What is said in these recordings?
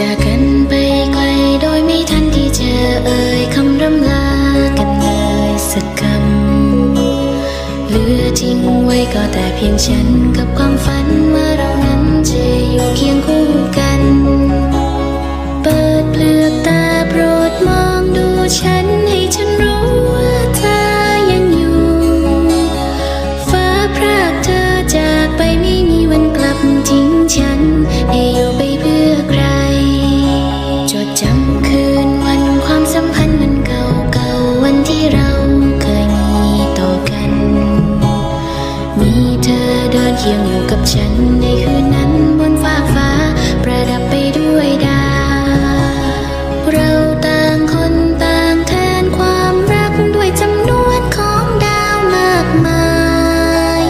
จากกันไปไกลโดยไม่ทันที่จะเอ่ยคำร่ำลากันเลยสักคำเหลือทิ้งไว้ก็แต่เพียงฉันกับความฝันเมื่อเรา คียงอยู่กับฉันในคืนนั้นบนฟ้ากฟ้า ประดับไปด้วยดาว เราต่างคนต่างแทนความรักด้วยจำนวนของดาวมากมาย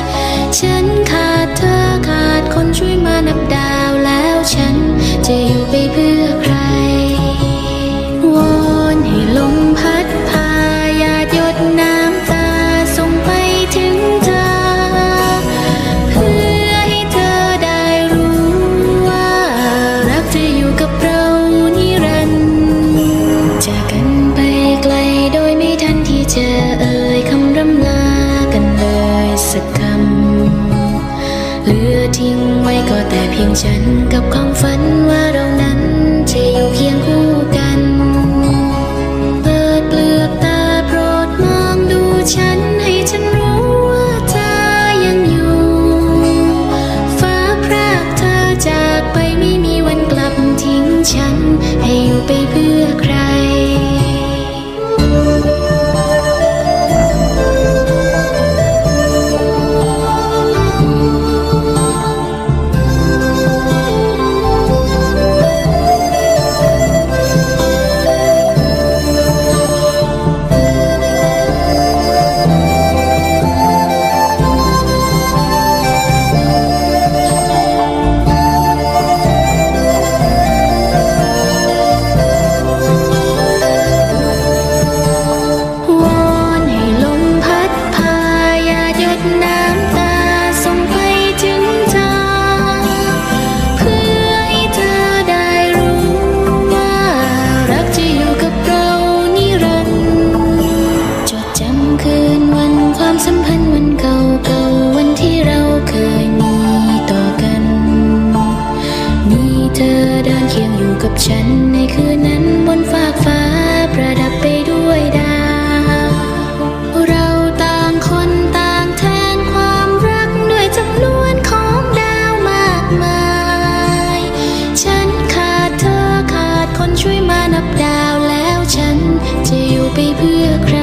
ฉันขาดเธอขาดคนช่วยมานับดาวแล้วฉันจะอยู่ไปเพื่อใคร พียงฉันกับความฝันว่าเรานั้นจะอยู่เคียงคู่กัน เปิดเปลือกตาโปรดมองดูฉันให้ฉันรู้ว่าเธอยังอยู่ ฟ้าพรากเธอจากไปไม่มีวันกลับทิ้งฉัน ให้อยู่ไปเพื่อ ฉันในคืนนั้นบนฟากฟ้าประดับไปด้วยดาว เราต่างคนต่างแทนความรักด้วยจำนวนของดาวมากมาย ฉันขาดเธอขาดคนช่วยมานับดาวแล้วฉันจะอยู่ไปเพื่อใคร